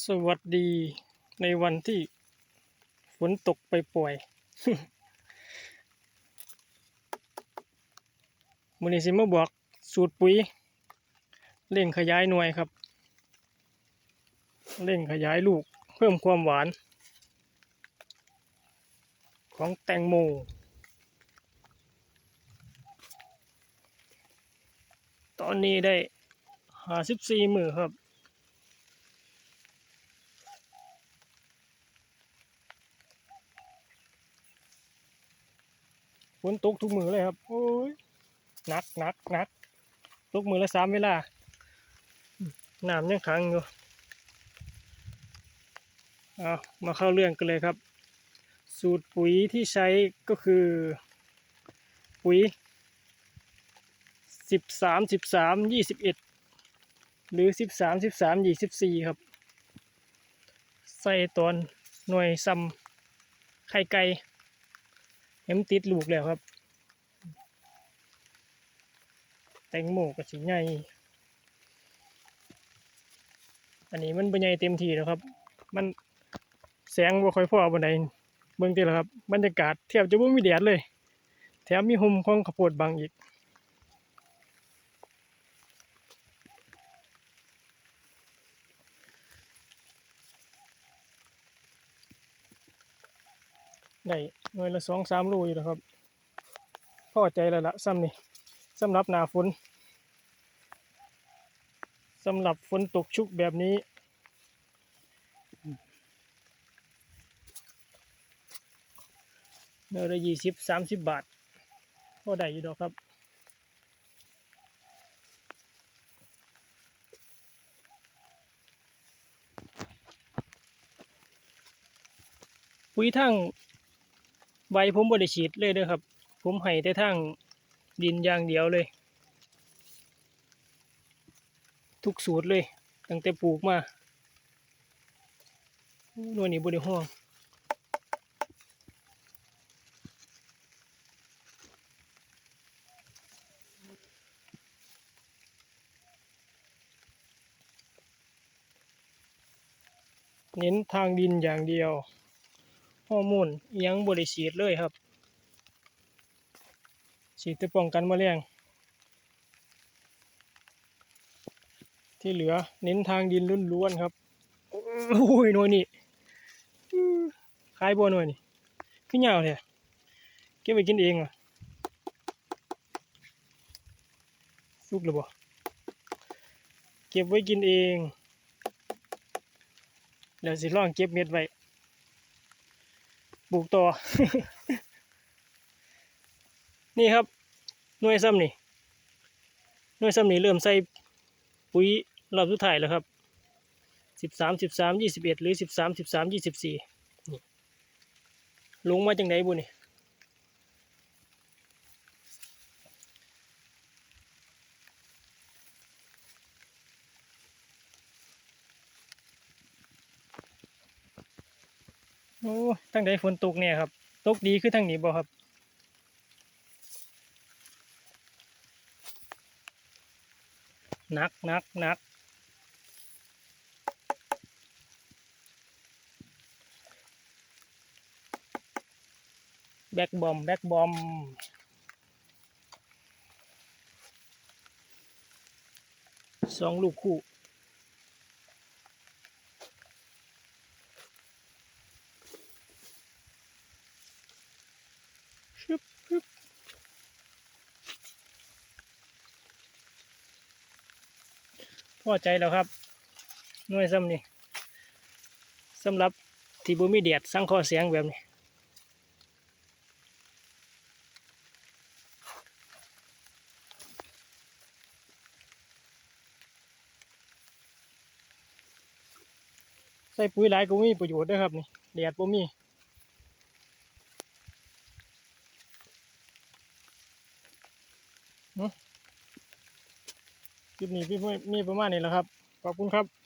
สวัสดีในวันที่ฝนตกไปป่วยมือนี้สิมาบอกสูตรปุ๋ยเร่งขยายหน่วยครับ เร่งขยายลูกเพิ่มความหวาน ของแตงโมตอนนี้ได้หาสิบสี่มือครับ ฝนตกทุกมือเลยครับ โอ้ยหนักหนักหนักตกมือละสามเวลาน้ำยังขังอยู่เอามาเข้าเรื่องกันเลยครับ สูตรปุ๋ยที่ใช้ก็คือ ปุ๋ยสิบสามสิบสามยี่สิบเอ็ดหรือสิบสามสิบสามยี่สิบสี่ครับ ใส่ตอนหน่วยซ้ำไข่ไก่ มติดลูกแล้วครับ แตงโมกับสีใหญ่อันนี้มันเป็นใหญ่เต็มทีแล้วครับ มันแสงบ่ค่อยพอบนไดเบื้องติแล้วครับ บรรยากาศแทบจะบ่มีแดดเลย แถมมีห่มของข้าวโพดบางอีก ได้หน่วยละสองสามโลอยู่แล้วครับพอใจแล้วละซ้ำนี่สำหรับหนาฝนสำหรับฝนตกชุกแบบนี้ เนื้อละยี่สิบสามสิบบาทพอได้อยู่ดอกครับปุ๋ยทั้ง ใบผมบริฉีดเลยเด้อครับ ผมให้แต่ทั้งดินอย่างเดียวเลย ทุกสูตรเลย ตั้งแต่ปลูกมาหน่วยนี้บริห้องเน้นทางดินอย่างเดียว ฮอร์โมนยังบริฉีดเลยครับ ฉีดเพื่อป้องกันแมลงที่เหลือเน้นทางดินล้วนๆครับโอ้ยหน่วยนี่อื้อขายบัวหน่วยนี่ขึ้นยาวเลยเก็บไปกินเองอะสุกหรือบ่เก็บไว้กินเองเดี๋ยวสิลองเก็บเม็ดไว้ ปลูกต่อ นี่ครับหน่วยซ้ำนี่หน่วยซ้ำนี่เริ่มใส่ปุ๋ยรอบสุดท้ายแล้วครับสิบสามสิบสามยี่สิบเอ็ดหรือสิบสามสิบสามยี่สิบสี่ลงมาจังไหนบุนี่ โอ้ตั้งแต่ฝนตกเนี่ยครับ ตกดีคือทางนี้บ่ครับ นักนักนักแบกบอม แบกบอมสองลูกคู่ ชึบชึบพอใจแล้วครับหน่วยซ้ำนี่สำหรับที่บุมีเดียดสร้างข้อเสียงแบบนี้ใส่ปุ๋ยหลายก็มีประโยชน์ด้วยครับนี่เดียดบ่มี คลิปนี้พี่มีประมาณนี้แหละครับ ขอบคุณครับ